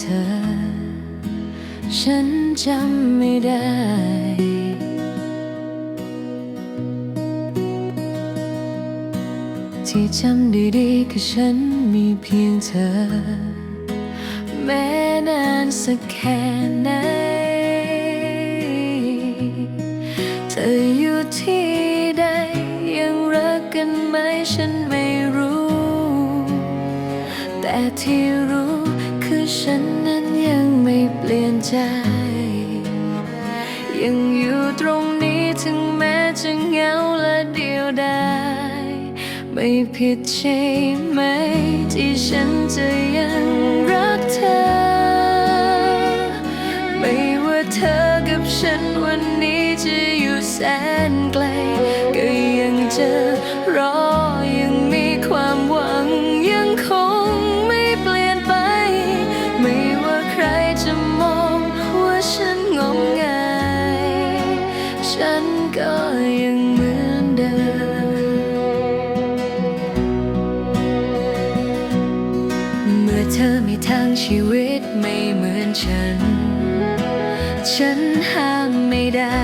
เธอ ฉันจำไม่ได้ ที่จำได้ดีคือฉันมีเพียงเธอ แม้นานสักแค่ไหน เธออยู่ที่ใดยังรักกันไหมฉันไม่รู้ แต่ที่รู้ ฉันนั้นยังไม่เปลี่ยนใจ ยังอยู่ตรงนี้ถึงแม้จะเหงาและเดียวดาย ไม่ผิดใช่ไหม ที่ฉันจะยังรักเธอ ไม่ว่าเธอกับฉันวันนี้จะอยู่แสนไกล ก็ยังจะรอ ฉันก็ยังเหมือนเดิม เมื่อเธอมีทางชีวิตไม่เหมือนฉัน ฉันห้ามไม่ได้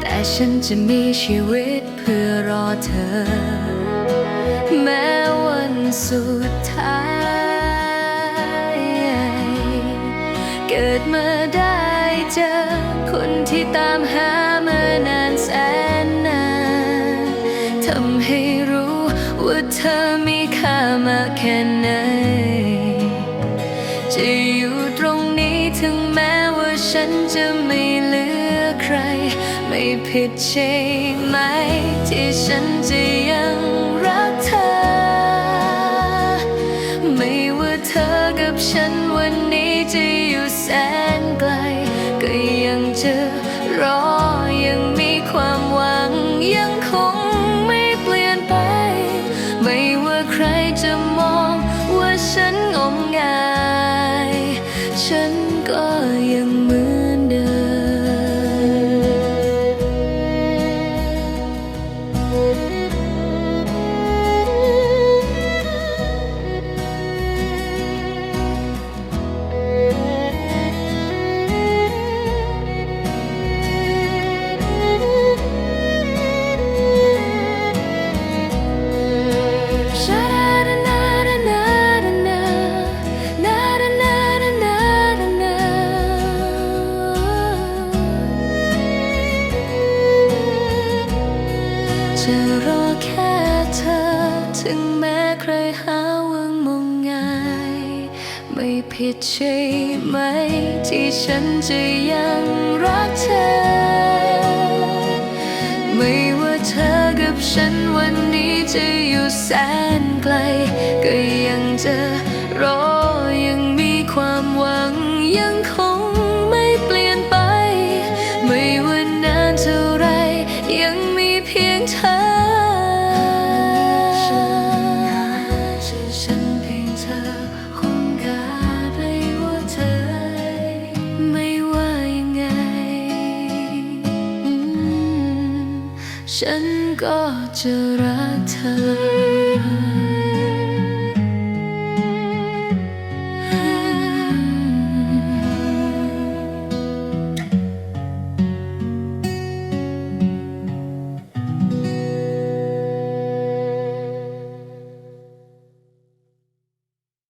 แต่ฉันจะมีชีวิตเพื่อรอเธอ แม้วันสุดท้าย เกิดมาได้เจอ คนที่ตามหามานานแสนนานทำให้รู้ว่าเธอมีค่ามากแค่ไหน จะอยู่ตรงนี้ถึงแม้ว่าฉันจะไม่เหลือใคร ไม่ผิดใช่ไหม ที่ฉันจะยังรักเธอ ไม่ว่าเธอกับฉันวันนี้จะ นไกล ก็ยังจะรอยังมีความหวังยังคงไม่เปลี่ยนไป ไม่ว่าใครจะมองว่าฉันงมงาย ฉันก็ยัง ผิดใช่ไหม ที่ฉันจะยังรักเธอ ไม่ว่าเธอกับฉันวันนี้จะอยู่แสนไกล ก็ยังจะรอ ฉันก็จะรักเธอ